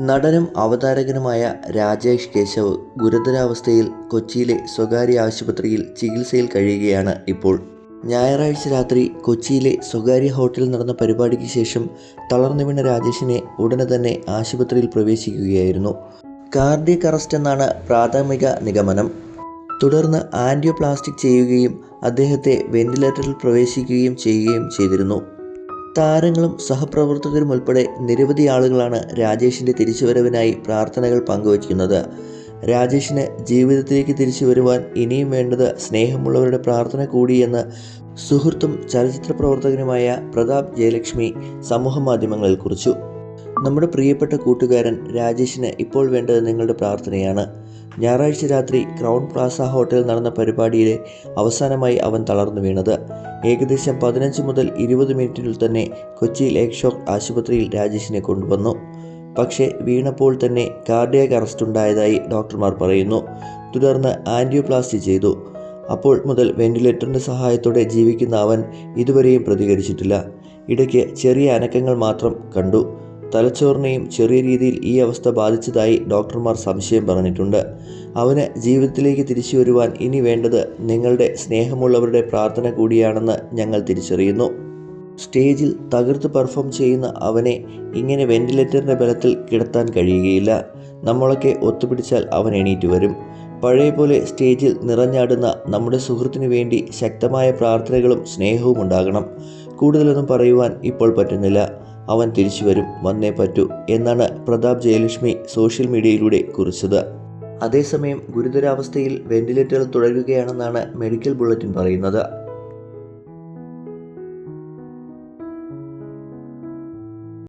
നടനും അവതാരകനുമായ രാജേഷ് കേശവ് ഗുരുതരാവസ്ഥയിൽ കൊച്ചിയിലെ സ്വകാര്യ ആശുപത്രിയിൽ ചികിത്സയിൽ കഴിയുകയാണ് ഇപ്പോൾ. ഞായറാഴ്ച രാത്രി കൊച്ചിയിലെ സ്വകാര്യ ഹോട്ടലിൽ നടന്ന പരിപാടിക്ക് ശേഷം തളർന്നു വീണ രാജേഷിനെ ഉടനെ തന്നെ ആശുപത്രിയിൽ പ്രവേശിക്കുകയായിരുന്നു. കാർഡിയക് അറസ്റ്റ് എന്നാണ് പ്രാഥമിക നിഗമനം. തുടർന്ന് ആന്റിയോപ്ലാസ്റ്റിക് ചെയ്യുകയും അദ്ദേഹത്തെ വെന്റിലേറ്ററിൽ പ്രവേശിക്കുകയും ചെയ്യുകയും ചെയ്തിരുന്നു. താരങ്ങളും സഹപ്രവർത്തകരും ഉൾപ്പെടെ നിരവധി ആളുകളാണ് രാജേഷിന്റെ തിരിച്ചുവരവിനായി പ്രാർത്ഥനകൾ പങ്കുവയ്ക്കുന്നത്. രാജേഷിന് ജീവിതത്തിലേക്ക് തിരിച്ചു വരുവാൻ ഇനിയും വേണ്ടത് സ്നേഹമുള്ളവരുടെ പ്രാർത്ഥന കൂടിയെന്ന് സുഹൃത്തും ചലച്ചിത്ര പ്രവർത്തകനുമായ പ്രതാപ് ജയലക്ഷ്മി സമൂഹമാധ്യമങ്ങളിൽ കുറിച്ചു. നമ്മുടെ പ്രിയപ്പെട്ട കൂട്ടുകാരൻ രാജേഷിന് ഇപ്പോൾ വേണ്ടത് നിങ്ങളുടെ പ്രാർത്ഥനയാണ്. ഞായറാഴ്ച രാത്രി ക്രൗൺ പ്ലാസ ഹോട്ടലിൽ നടന്ന പരിപാടിയിലെ അവസാനമായി അവൻ തളർന്നു വീണത്. ഏകദേശം പതിനഞ്ച് മുതൽ ഇരുപത് മിനിറ്റിനുള്ളിൽ തന്നെ കൊച്ചിയിൽ എക്ഷോക്ക് ആശുപത്രിയിൽ രാജേഷിനെ കൊണ്ടുവന്നു. പക്ഷേ വീണപ്പോൾ തന്നെ കാർഡിയാക് അറസ്റ്റ് ഉണ്ടായതായി ഡോക്ടർമാർ പറയുന്നു. തുടർന്ന് ആന്റിയോപ്ലാസ്റ്റി ചെയ്തു. അപ്പോൾ മുതൽ വെന്റിലേറ്ററിന്റെ സഹായത്തോടെ ജീവിക്കുന്ന അവൻ ഇതുവരെയും പ്രതികരിച്ചിട്ടില്ല. ഇടയ്ക്ക് ചെറിയ അനക്കങ്ങൾ മാത്രം കണ്ടു. തലച്ചോറിനെയും ചെറിയ രീതിയിൽ ഈ അവസ്ഥ ബാധിച്ചതായി ഡോക്ടർമാർ സംശയം പറഞ്ഞിട്ടുണ്ട്. അവന് ജീവിതത്തിലേക്ക് തിരിച്ചു വരുവാൻ ഇനി വേണ്ടത് നിങ്ങളുടെ സ്നേഹമുള്ളവരുടെ പ്രാർത്ഥന കൂടിയാണെന്ന് ഞങ്ങൾ തിരിച്ചറിയുന്നു. സ്റ്റേജിൽ തകർത്ത് പെർഫോം ചെയ്യുന്ന അവനെ ഇങ്ങനെ വെന്റിലേറ്ററിന്റെ ബലത്തിൽ കിടത്താൻ കഴിയുകയില്ല. നമ്മളൊക്കെ ഒത്തുപിടിച്ചാൽ അവൻ എണീറ്റ് വരും. പഴയ പോലെ സ്റ്റേജിൽ നിറഞ്ഞാടുന്ന നമ്മുടെ സുഹൃത്തിനു വേണ്ടി ശക്തമായ പ്രാർത്ഥനകളും സ്നേഹവും ഉണ്ടാകണം. കൂടുതലൊന്നും പറയുവാൻ ഇപ്പോൾ പറ്റുന്നില്ല. അവൻ തിരിച്ചു വരും വന്നേ പറ്റൂ എന്നാണ് പ്രതാപ് ജയലക്ഷ്മി സോഷ്യൽ മീഡിയയിലൂടെ കുറിച്ചത്. അതേസമയം ഗുരുതരാവസ്ഥയിൽ വെന്റിലേറ്ററിൽ തുടരുകയാണെന്നാണ് മെഡിക്കൽ ബുള്ളറ്റിൻ പറയുന്നത്.